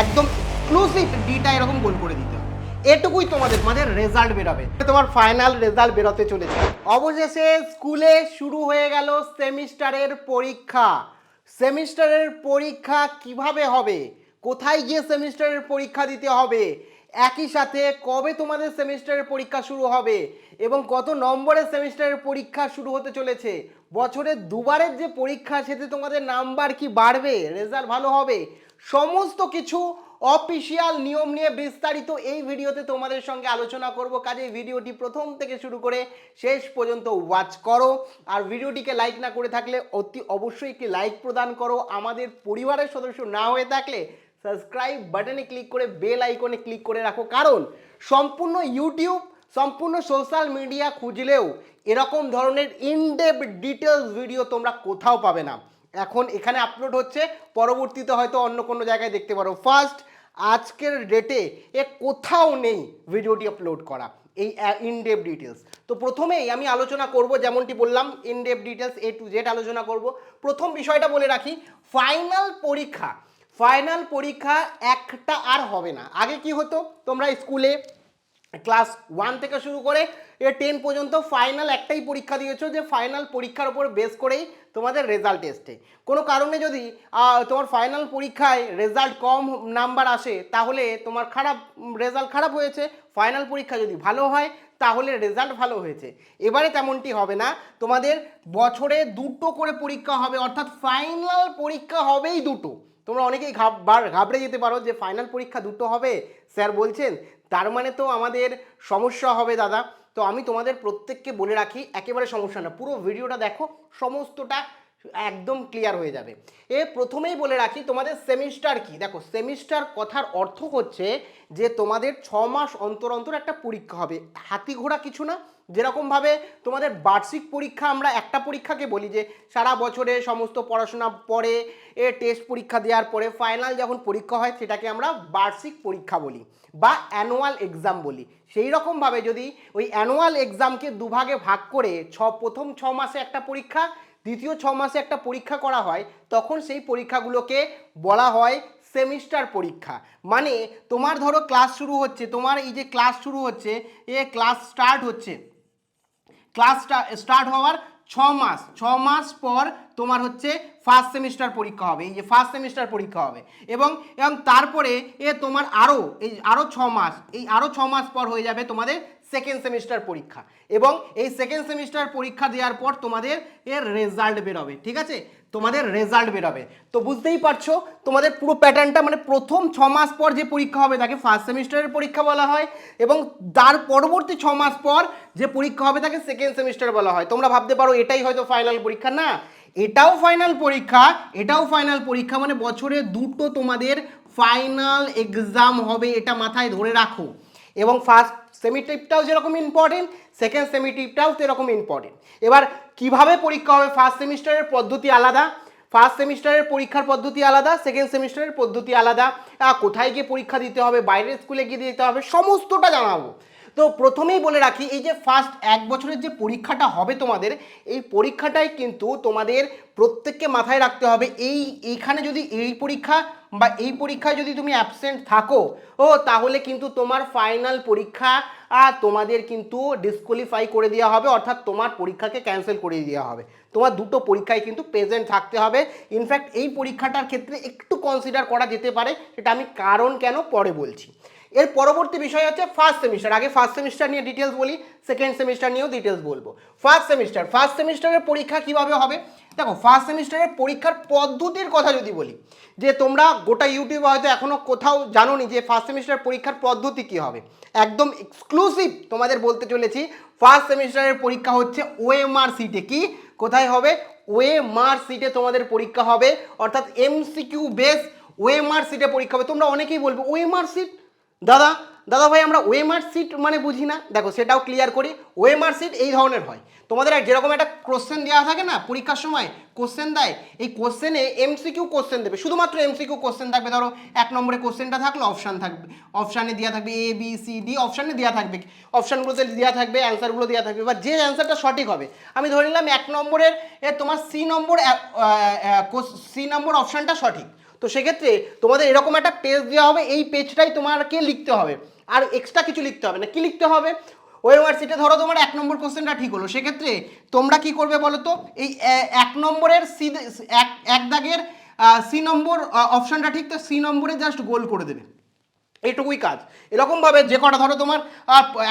একদম এক্সক্লুসিভ ডিটা এরকম গোল করে দিতে এটুকুই তোমাদের তোমাদের রেজাল্ট বেরোবে। তোমার ফাইনাল রেজাল্ট বেরোতে চলেছে। অবশেষে স্কুলে শুরু হয়ে গেল সেমিস্টারের পরীক্ষা। সেমিস্টারের পরীক্ষা কীভাবে হবে? কোথায় গিয়ে সেমিস্টারের পরীক্ষা দিতে হবে? একই সাথে কবে তোমাদের সেমিস্টারের পরীক্ষা শুরু হবে? এবং কত নম্বরের সেমিস্টারের পরীক্ষা শুরু হতে চলেছে? বছরে দুবারের যে পরীক্ষা, সেতে তোমাদের নাম্বার কি বাড়বে? রেজাল্ট ভালো হবে? সমস্ত কিছু অফিসিয়াল নিয়ম নিয়ে বিস্তারিত এই ভিডিওতে তোমাদের সঙ্গে আলোচনা করব। কাজে ভিডিওটি প্রথম থেকে শুরু করে শেষ পর্যন্ত ওয়াচ করো। আর ভিডিওটিকে লাইক না করে থাকলে অতি অবশ্যই একটি লাইক প্রদান করো। আমাদের পরিবারের সদস্য না হয়ে থাকলে সাবস্ক্রাইব বাটনে ক্লিক করে বেল আইকনে ক্লিক করে রাখো। কারণ সম্পূর্ণ ইউটিউব সম্পূর্ণ সোশ্যাল মিডিয়া খুঁজলেও এরকম ধরনের ইনডেপ ডিটেলস ভিডিও তোমরা কোথাও পাবে না। এখন এখানে আপলোড হচ্ছে, পরবর্তীতে হয়তো অন্য কোনো জায়গায় দেখতে পারো। ফার্স্ট আজকের ডেটে এ কোথাও নেই ভিডিওটি আপলোড করা, এই ইনডেপ ডিটেলস তো প্রথমেই আমি আলোচনা করব, যেমনটি বললাম in depth details A to Z আলোচনা করব। প্রথম বিষয়টা বলে রাখি ফাইনাল পরীক্ষা ফাইনাল পরীক্ষা একটা আর হবে না। আগে কি হতো, তোমরা স্কুলে ক্লাস ওয়ান থেকে শুরু করে এ টেন পর্যন্ত ফাইনাল একটাই পরীক্ষা দিয়েছ যে ফাইনাল পরীক্ষার উপর বেস করেই তোমাদের রেজাল্ট এসছে। কোনো কারণে যদি তোমার ফাইনাল পরীক্ষায় রেজাল্ট কম নাম্বার আসে, তাহলে তোমার খারাপ রেজাল্ট খারাপ হয়েছে। ফাইনাল পরীক্ষা যদি ভালো হয়, তাহলে রেজাল্ট ভালো হয়েছে। এবারে তেমনটি হবে না। তোমাদের বছরে দুটো করে পরীক্ষা হবে, অর্থাৎ ফাইনাল পরীক্ষা হবেই দুটো। তোমরা অনেকেই ঘাব- ঘাবড়ে যেতে পারো যে ফাইনাল পরীক্ষা দুটো হবে। স্যার বলছেন, তার মানে তো আমাদের সমস্যা হবে দাদা। তো আমি তোমাদের প্রত্যেককে বলে রাখি, একেবারে সমস্যা না। পুরো ভিডিওটা দেখো, সমস্তটা একদম ক্লিয়ার হয়ে যাবে। এ প্রথমেই বলে রাখি, তোমাদের সেমিস্টার কি? দেখো সেমিস্টার কথার অর্থ হচ্ছে যে তোমাদের ছ মাস অন্তর অন্তর একটা পরীক্ষা হবে। হাতি ঘোড়া কিছু না। যেরকমভাবে তোমাদের বার্ষিক পরীক্ষা আমরা একটা পরীক্ষাকে বলি যে, সারা বছরে সমস্ত পড়াশোনা পরে, এ টেস্ট পরীক্ষা দেওয়ার পরে ফাইনাল যখন পরীক্ষা হয়, সেটাকে আমরা বার্ষিক পরীক্ষা বলি বা অ্যানুয়াল এক্সাম বলি। সেই রকমভাবে যদি ওই অ্যানুয়াল এক্সামকে দুভাগে ভাগ করে ছ, প্রথম ছ মাসে একটা পরীক্ষা দ্বিতীয় ছ মাসে একটা পরীক্ষা করা হয়, তখন সেই পরীক্ষাগুলোকে বলা হয় সেমিস্টার পরীক্ষা। মানে তোমার ধরো ক্লাস শুরু হচ্ছে, তোমার এই যে ক্লাস শুরু হচ্ছে, এ ক্লাস স্টার্ট হচ্ছে। ক্লাস স্টার্ট হওয়ার ছ মাস ছ মাস পর তোমার হচ্ছে ফার্স্ট সেমিস্টার পরীক্ষা হবে, এই যে ফার্স্ট সেমিস্টার পরীক্ষা হবে। এবং এবং তারপরে এ তোমার আরও এই আরও ছ মাস, এই আরও ছ মাস পর হয়ে যাবে তোমাদের সেকেন্ড সেমিস্টার পরীক্ষা। এবং এই সেকেন্ড সেমিস্টার পরীক্ষা দেওয়ার পর তোমাদের এর রেজাল্ট বেরোবে, ঠিক আছে? তোমাদের রেজাল্ট বেরোবে। তো বুঝতেই পারছ, তোমাদের পুরো প্যাটার্নটা মানে প্রথম ছ মাস পর যে পরীক্ষা হবে, তাকে ফার্স্ট সেমিস্টারের পরীক্ষা বলা হয় এবং তার পরবর্তী ছ মাস পর যে পরীক্ষা হবে, তাকে সেকেন্ড সেমিস্টার বলা হয়। তোমরা ভাবতে পারো, এটাই হয়তো ফাইনাল পরীক্ষা। না, এটাও ফাইনাল পরীক্ষা, এটাও ফাইনাল পরীক্ষা মানে বছরে দুটো তোমাদের ফাইনাল এক্সাম হবে, এটা মাথায় ধরে রাখো। এবং ফার্স্ট সেমিটিভটাও যেরকম ইম্পর্টেন্ট সেকেন্ড সেমিটিভটাও সেরকম ইম্পর্টেন্ট এবার কীভাবে পরীক্ষা হবে? ফার্স্ট সেমিস্টারের পদ্ধতি আলাদা। ফার্স্ট সেমিস্টারের পরীক্ষার পদ্ধতি আলাদা সেকেন্ড সেমিস্টারের পদ্ধতি আলাদা। কোথায় গিয়ে পরীক্ষা দিতে হবে? বাইরের স্কুলে গিয়ে দিতে হবে? সমস্তটা জানাব। তো প্রথমেই বলে রাখি, এই যে ফার্স্ট এক বছরের যে পরীক্ষাটা হবে তোমাদের, এই পরীক্ষাটাই কিন্তু তোমাদের প্রত্যেককে মাথায় রাখতে হবে। এই, এইখানে যদি এই পরীক্ষা বা এই পরীক্ষায় যদি তুমি অ্যাবসেন্ট থাকো, ও তাহলে কিন্তু তোমার ফাইনাল পরীক্ষা তোমাদের কিন্তু ডিসকোয়ালিফাই করে দেওয়া হবে, অর্থাৎ তোমার পরীক্ষাকে ক্যান্সেল করে দেওয়া হবে। তোমার দুটো পরীক্ষায় কিন্তু প্রেজেন্ট থাকতে হবে। ইনফ্যাক্ট এই পরীক্ষাটার ক্ষেত্রে একটু কনসিডার করা যেতে পারে, সেটা আমি কারণ কেন পরে বলছি। এর পরবর্তী বিষয় হচ্ছে ফার্স্ট সেমিস্টার আগে ফার্স্ট সেমিস্টার নিয়ে ডিটেলস বলি সেকেন্ড সেমিস্টার নিয়েও ডিটেলস বলব। ফার্স্ট সেমিস্টার ফার্স্ট সেমিস্টারের পরীক্ষা কীভাবে হবে? দেখো ফার্স্ট সেমিস্টারের পরীক্ষার পদ্ধতির কথা যদি বলি, যে তোমরা গোটা ইউটিউবে হয়তো এখনও কোথাও জানোনি যে ফার্স্ট সেমিস্টার পরীক্ষার পদ্ধতি কী হবে। একদম এক্সক্লুসিভ তোমাদের বলতে চলেছি ফার্স্ট সেমিস্টারের পরীক্ষা হচ্ছে ওএমআর সিটে কি? কোথায় হবে? ওএমআর সিটে তোমাদের পরীক্ষা হবে। অর্থাৎ এমসিকিউ বেস ওএমআর সিটে পরীক্ষা হবে। তোমরা অনেকেই বলবে ওএমআর সিট দাদা দাদা ভাই, আমরা ওয়েমার সিট মানে বুঝি না। দেখো, সেটাও ক্লিয়ার করি। ওয়েমার সিট এই ধরনের হয়। তোমাদের যেরকম একটা কোশ্চেন দেওয়া থাকে না, পরীক্ষার সময় কোশ্চেন দেয়, এই কোশ্চেনে এমসিকিউ কোশ্চেন দেবে। শুধুমাত্র এমসিকিউ কোশ্চেন থাকবে। ধরো, এক নম্বরে কোশ্চেনটা থাকলে অপশান থাকবে অপশানে দেওয়া থাকবে এ বি সি ডি অপশানে দেওয়া থাকবে। অপশানগুলোতে দেওয়া থাকবে অ্যান্সারগুলো দেওয়া থাকবে। বা যে অ্যান্সারটা সঠিক হবে, আমি ধরে নিলাম এক নম্বরের তোমার সি নম্বর সি নম্বর অপশানটা সঠিক। তো সেক্ষেত্রে তোমাদের এরকম একটা পেজ দেওয়া হবে, এই পেজটাই তোমাকে লিখতে হবে। আর এক্সট্রা কিছু লিখতে হবে না। কি লিখতে হবে? ওয়ার সিটে ধরো তোমার এক নম্বর কোশ্চেনটা ঠিক হলো। সেক্ষেত্রে তোমরা কি করবে বলো তো? এই এক নম্বরের সি এক এক দাগের সি নম্বর অপশানটা ঠিক, তো সি নম্বরে জাস্ট গোল করে দেবে। এইটুকুই কাজ। এরকমভাবে যে কটা ধরো তোমার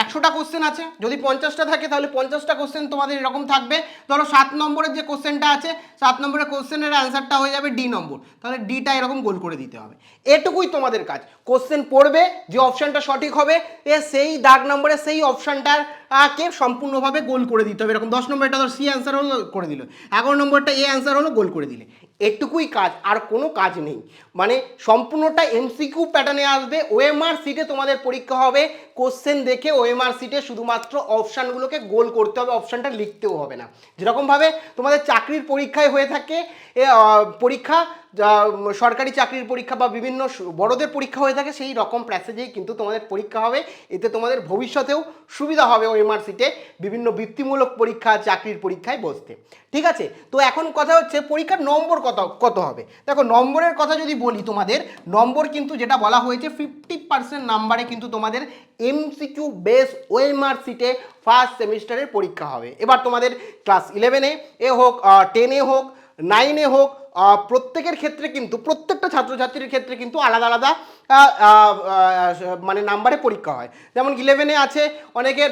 একশোটা কোশ্চেন আছে, যদি পঞ্চাশটা থাকে তাহলে পঞ্চাশটা কোশ্চেন তোমাদের এরকম থাকবে। ধরো সাত নম্বরের যে কোশ্চেনটা আছে, সাত নম্বরের কোশ্চেনের অ্যান্সারটা হয়ে যাবে ডি নম্বর। তাহলে ডিটা এরকম গোল করে দিতে হবে। এটুকুই তোমাদের কাজ। কোশ্চেন পড়বে, যে অপশানটা সঠিক হবে, এ সেই দাগ নম্বরে সেই অপশানটার কে সম্পূর্ণভাবে গোল করে দিতে হবে। এরকম দশ নম্বরটা ধর সি অ্যান্সার হলো, করে দিল। এগারো নম্বরটা এ অ্যান্সার হলো, গোল করে দিলে। এটুকুই কাজ, আর কোনো কাজ নেই। মানে সম্পূর্ণটা এমসিকিউ প্যাটার্নে আসবে। ওএমআর সিটে তোমাদের পরীক্ষা হবে। কোশ্চেন দেখে ওএমআর সিটে শুধুমাত্র অপশানগুলোকে গোল করতে হবে অপশানটা লিখতেও হবে না। যেরকমভাবে তোমাদের চাকরির পরীক্ষায় হয়ে থাকে পরীক্ষা যা, সরকারি চাকরির পরীক্ষা বা বিভিন্ন বড়দের পরীক্ষা হয়ে থাকে সেই রকম প্যাসেজেই কিন্তু তোমাদের পরীক্ষা হবে। এতে তোমাদের ভবিষ্যতেও সুবিধা হবে ওএমআর সিটে বিভিন্ন বৃত্তিমূলক পরীক্ষা চাকরির পরীক্ষায় বসতে। ঠিক আছে? তো এখন কথা হচ্ছে পরীক্ষার নম্বর কত কত হবে? দেখো নম্বরের কথা যদি বলি তোমাদের নম্বর কিন্তু যেটা বলা হয়েছে ফিফটি পার্সেন্ট নাম্বারে কিন্তু তোমাদের এমসিকিউ বেস ওএমআর সিটে ফার্স্ট সেমিস্টারের পরীক্ষা হবে। এবার তোমাদের ক্লাস ইলেভেনে এ হোক টেনে হোক নাইনে হোক প্রত্যেকের ক্ষেত্রে কিন্তু, প্রত্যেকটা ছাত্রছাত্রীর ক্ষেত্রে কিন্তু আলাদা আলাদা মানে নাম্বারে পরীক্ষা হয়। যেমন ইলেভেনে আছে, অনেকের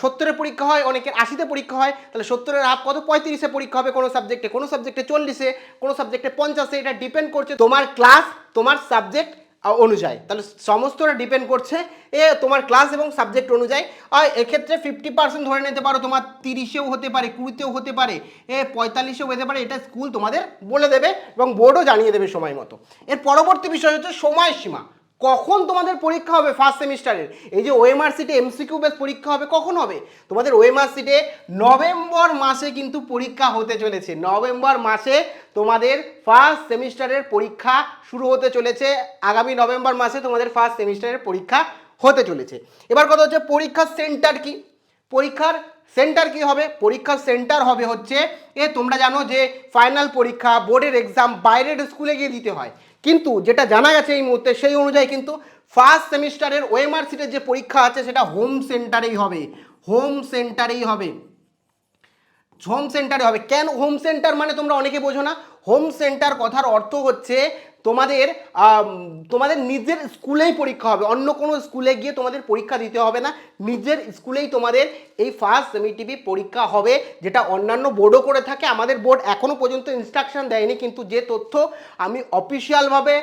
সত্তরের পরীক্ষা হয়, অনেকের আশিতে পরীক্ষা হয়, তাহলে সত্তরের হাফ কত? পঁয়ত্রিশে পরীক্ষা হবে কোনো সাবজেক্টে কোনো সাবজেক্টে চল্লিশে, কোনো সাবজেক্টে পঞ্চাশে, এটা ডিপেন্ড করছে তোমার ক্লাস তোমার সাবজেক্ট অনুযায়ী। তাহলে সমস্তটা ডিপেন্ড করছে এ তোমার ক্লাস এবং সাবজেক্ট অনুযায়ী। আর এক্ষেত্রে ফিফটি পার্সেন্ট ধরে নিতে পারো, তোমার তিরিশেও হতে পারে, কুড়িতেও হতে পারে, এ পঁয়তাল্লিশেও হতে পারে, এটা স্কুল তোমাদের বলে দেবে এবং বোর্ডও জানিয়ে দেবে সময় মতো। এর পরবর্তী বিষয় হচ্ছে সময়সীমা। কখন তোমাদের পরীক্ষা হবে ফার্স্ট সেমিস্টারের এই যে ওএমআর সিটে এমসিকিউ বেস পরীক্ষা হবে, কখন হবে? তোমাদের ওএমআর সিটে নভেম্বর মাসে কিন্তু পরীক্ষা হতে চলেছে। নভেম্বর মাসে তোমাদের ফার্স্ট সেমিস্টারের পরীক্ষা শুরু হতে চলেছে আগামী নভেম্বর মাসে তোমাদের ফার্স্ট সেমিস্টারের পরীক্ষা হতে চলেছে। এবার কথা হচ্ছে পরীক্ষার সেন্টার কি? পরীক্ষার সেন্টার কি হবে? পরীক্ষার সেন্টার হবে হচ্ছে, এ তোমরা জানো যে ফাইনাল পরীক্ষা বোর্ডের এক্সাম বাইরের স্কুলে গিয়ে দিতে হয়। কিন্তু যেটা জানা গেছে এই মুহূর্তে, সেই অনুযায়ী কিন্তু ফার্স্ট সেমিস্টারের ওএমআর সিটের যে পরীক্ষা আছে, সেটা হোম সেন্টারেই হবে। হোম সেন্টারেই হবে। হোম সেন্টারে হবে। কেন হোম সেন্টার মানে তোমরা অনেকে বোঝো না। হোম সেন্টার কথার অর্থ হচ্ছে তোমাদের তোমাদের নিজের স্কুলেই পরীক্ষা হবে। অন্য কোনো স্কুলে গিয়ে তোমাদের পরীক্ষা দিতে হবে না। নিজের স্কুলেই তোমাদের এই ফার্স্ট সেমিটিভি পরীক্ষা হবে, যেটা অন্যান্য বোর্ডও করে থাকে। আমাদের বোর্ড এখনও পর্যন্ত ইনস্ট্রাকশন দেয়নি, কিন্তু যে তথ্য আমি অফিসিয়ালভাবে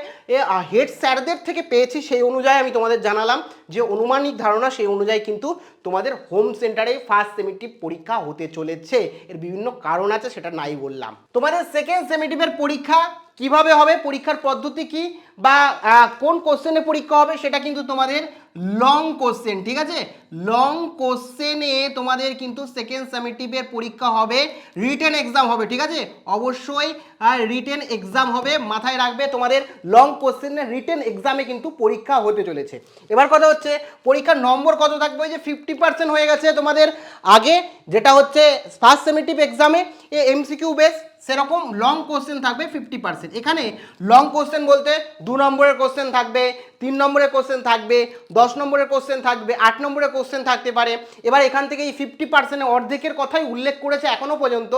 হেড স্যারদের থেকে পেয়েছি, সেই অনুযায়ী আমি তোমাদের জানালাম। যে অনুমানিক ধারণা, সেই অনুযায়ী কিন্তু তোমাদের হোম সেন্টারে ফার্স্ট সেমিটিভ পরীক্ষা হতে চলেছে। এর বিভিন্ন কারণ আছে, সেটা নাই বললাম। তোমাদের সেকেন্ড সেমিটিভের পরীক্ষা কীভাবে হবে, পরীক্ষার পদ্ধতি কি বা কোন কোশ্চেনে পরীক্ষা হবে সেটা কিন্তু তোমাদের লং কোশ্চেন ঠিক আছে? লং কোশ্চেনে তোমাদের কিন্তু সেকেন্ড সেমিটিভের পরীক্ষা হবে রিটেন এক্সাম হবে, ঠিক আছে? অবশ্যই আর রিটেন এক্সাম হবে, মাথায় রাখবে তোমাদের লং কোশ্চেনের রিটেন এক্সামে কিন্তু পরীক্ষা হতে চলেছে। এবার কথা হচ্ছে, পরীক্ষার নম্বর কত থাকবে? যে ফিফটি পার্সেন্ট হয়ে গেছে তোমাদের আগে, যেটা হচ্ছে ফার্স্ট সেমিটিভ এক্সামে এ এমসিকিউ বেস সেরকম লং কোশ্চেন থাকবে ফিফটি পার্সেন্ট এখানে লং কোশ্চেন বলতে দু নম্বরের কোশ্চেন থাকবে তিন নম্বরের কোশ্চেন থাকবে, দশ নম্বরের কোশ্চেন থাকবে, আট নম্বরের কোশ্চেন থাকতে পারে। এবার এখান থেকে এই ফিফটি পার্সেন্টে অর্ধেকের কথাই উল্লেখ করেছে এখনও পর্যন্ত।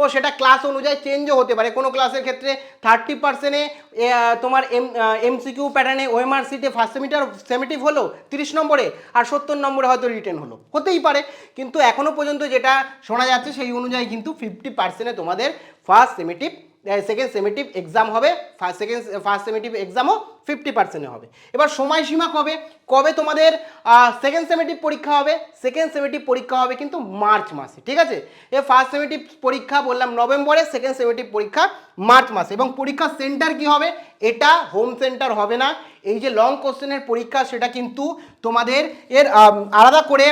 ও সেটা ক্লাস অনুযায়ী চেঞ্জও হতে পারে। কোনো ক্লাসের ক্ষেত্রে থার্টি পার্সেন্টে তোমার এম এমসিকিউ প্যাটার্নে ওএমআর সিটে ফার্স্ট সেমিটার সেমিটিভ হলো তিরিশ নম্বরে, আর সত্তর নম্বরে হয়তো রিটেন হলো। হতেই পারে। কিন্তু এখনও পর্যন্ত যেটা শোনা যাচ্ছে, সেই অনুযায়ী কিন্তু ফিফটি পার্সেন্টে তোমাদের first summative second summative exam হবে ফার্স্ট সেকেন্ড ফার্স্ট সেমিটিভ এক্সামও ফিফটি পার্সেন্টে হবে। এবার সময়সীমা কবে? কবে তোমাদের সেকেন্ড সেমিটিভ পরীক্ষা হবে? সেকেন্ড সেমিটিভ পরীক্ষা হবে কিন্তু মার্চ মাসে, ঠিক আছে? এ ফার্স্ট সেমিটিভ পরীক্ষা বললাম নভেম্বরে সেকেন্ড সেমিটিভ পরীক্ষা মার্চ মাসে। এবং পরীক্ষার সেন্টার কি হবে? এটা হোম সেন্টার হবে না। এই যে লং কোশ্চেনের পরীক্ষা, সেটা কিন্তু তোমাদের এর আলাদা করে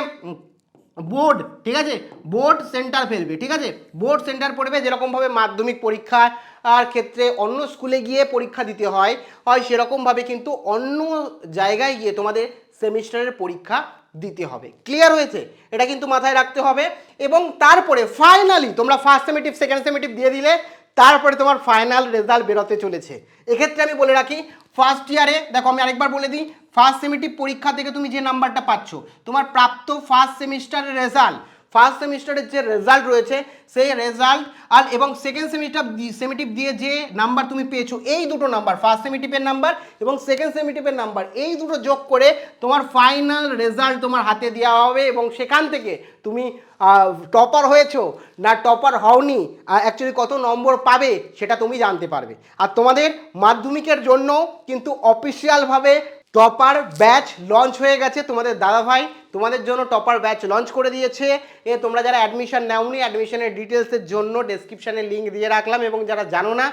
বোর্ড, ঠিক আছে? বোর্ড সেন্টার ফেলবে, ঠিক আছে? বোর্ড সেন্টার পড়বে যেরকমভাবে মাধ্যমিক পরীক্ষা আর ক্ষেত্রে অন্য স্কুলে গিয়ে পরীক্ষা দিতে হয় হয় সেরকমভাবে কিন্তু অন্য জায়গায় গিয়ে তোমাদের সেমিস্টারের পরীক্ষা দিতে হবে। ক্লিয়ার হয়েছে? এটা কিন্তু মাথায় রাখতে হবে। এবং তারপরে ফাইনালি তোমরা ফার্স্ট সেমিটিভ সেকেন্ড সেমিটিভ দিয়ে দিলে তারপরে তোমার ফাইনাল রেজাল্ট বেরোতে চলেছে। এক্ষেত্রে আমি বলে রাখি ফার্স্ট ইয়ারে দেখো আমি আরেকবার বলে দিই ফার্স্ট সেমিটি পরীক্ষা থেকে তুমি যে নাম্বারটা পাচ্ছ, তোমার প্রাপ্ত ফার্স্ট সেমিস্টারের রেজাল্ট ফার্স্ট সেমিস্টারের যে রেজাল্ট রয়েছে, সেই রেজাল্ট আর এবং সেকেন্ড সেমিস্টার সেমিটিভ দিয়ে যে নাম্বার তুমি পেয়েছ, এই দুটো নাম্বার ফার্স্ট সেমিটিভের নাম্বার এবং সেকেন্ড সেমিটিভের নাম্বার এই দুটো যোগ করে তোমার ফাইনাল রেজাল্ট তোমার হাতে দেওয়া হবে এবং সেখান থেকে তুমি টপার হয়েছো, না টপার হওনি অ্যাকচুয়ালি কত নম্বর পাবে সেটা তুমি জানতে পারবে। আর তোমাদের মাধ্যমিকের জন্য কিন্তু অফিসিয়ালভাবে টপার ব্যাচ লঞ্চ হয়ে গেছে তোমাদের দাদাভাই। তোমাদের জন্য টপার ব্যাচ লঞ্চ করে দিয়েছে। এ, তোমরা যারা অ্যাডমিশন নেওনি অ্যাডমিশনের ডিটেলসের জন্য ডেসক্রিপশানে লিঙ্ক দিয়ে রাখলাম এবং যারা জানো না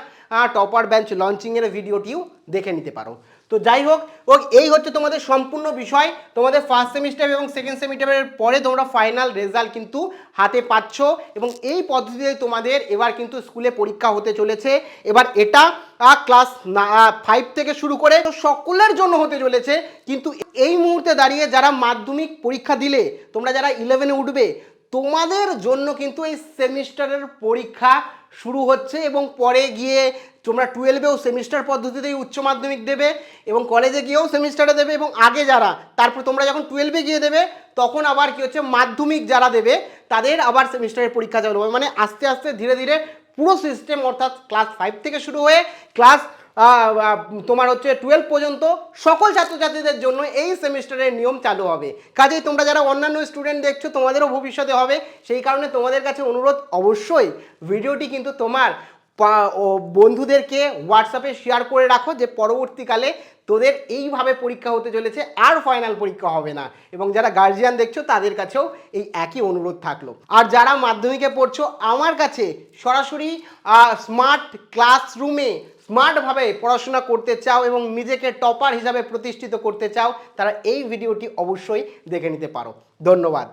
টপার ব্যাচ লঞ্চিংয়ের ভিডিওটিও দেখে নিতে পারো। তো যাই হোক, ও এই হচ্ছে তোমাদের সম্পূর্ণ বিষয়। তোমাদের ফার্স্ট সেমিস্টার এবং সেকেন্ড সেমিস্টারের পরে তোমরা ফাইনাল রেজাল্ট কিন্তু হাতে পাচ্ছ এবং এই পদ্ধতিতে তোমাদের এবার কিন্তু স্কুলে পরীক্ষা হতে চলেছে। এবার এটা ক্লাস ফাইভ থেকে শুরু করে সকলের জন্য হতে চলেছে। কিন্তু এই মুহূর্তে দাঁড়িয়ে যারা মাধ্যমিক পরীক্ষা দিলে, তোমরা যারা ইলেভেনে উঠবে, তোমাদের জন্য কিন্তু এই সেমিস্টারের পরীক্ষা শুরু হচ্ছে এবং পরে গিয়ে তোমরা টুয়েলভেও সেমিস্টার পদ্ধতিতেই উচ্চ মাধ্যমিক দেবে এবং কলেজে গিয়েও সেমিস্টারে দেবে এবং আগে যারা, তারপর তোমরা যখন টুয়েলভে গিয়ে দেবে, তখন আবার কি হচ্ছে, মাধ্যমিক যারা দেবে, তাদের আবার সেমিস্টারের পরীক্ষা চালু হবে। মানে আস্তে আস্তে ধীরে ধীরে পুরো সিস্টেম অর্থাৎ ক্লাস ফাইভ থেকে শুরু হয়ে ক্লাস তোমার হচ্ছে টুয়েলভ পর্যন্ত সকল ছাত্রছাত্রীদের জন্য এই সেমিস্টারের নিয়ম চালু হবে। কাজেই তোমরা যারা অন্যান্য স্টুডেন্ট দেখছ, তোমাদেরও ভবিষ্যতে হবে। সেই কারণে তোমাদের কাছে অনুরোধ, অবশ্যই ভিডিওটি কিন্তু তোমার বন্ধুদেরকে হোয়াটসঅ্যাপে শেয়ার করে রাখো যে পরবর্তীকালে তোদের এইভাবে পরীক্ষা হতে চলেছে, আর ফাইনাল পরীক্ষা হবে না। এবং যারা গার্জিয়ান দেখছ, তাদের কাছেও এই একই অনুরোধ থাকল। আর যারা মাধ্যমিকে পড়ছো, আমার কাছে সরাসরি স্মার্ট ক্লাসরুমে স্মার্টভাবে পড়াশোনা করতে চাও এবং নিজেকে টপার হিসাবে প্রতিষ্ঠিত করতে চাও, তারা এই ভিডিওটি অবশ্যই দেখে নিতে পারো। ধন্যবাদ।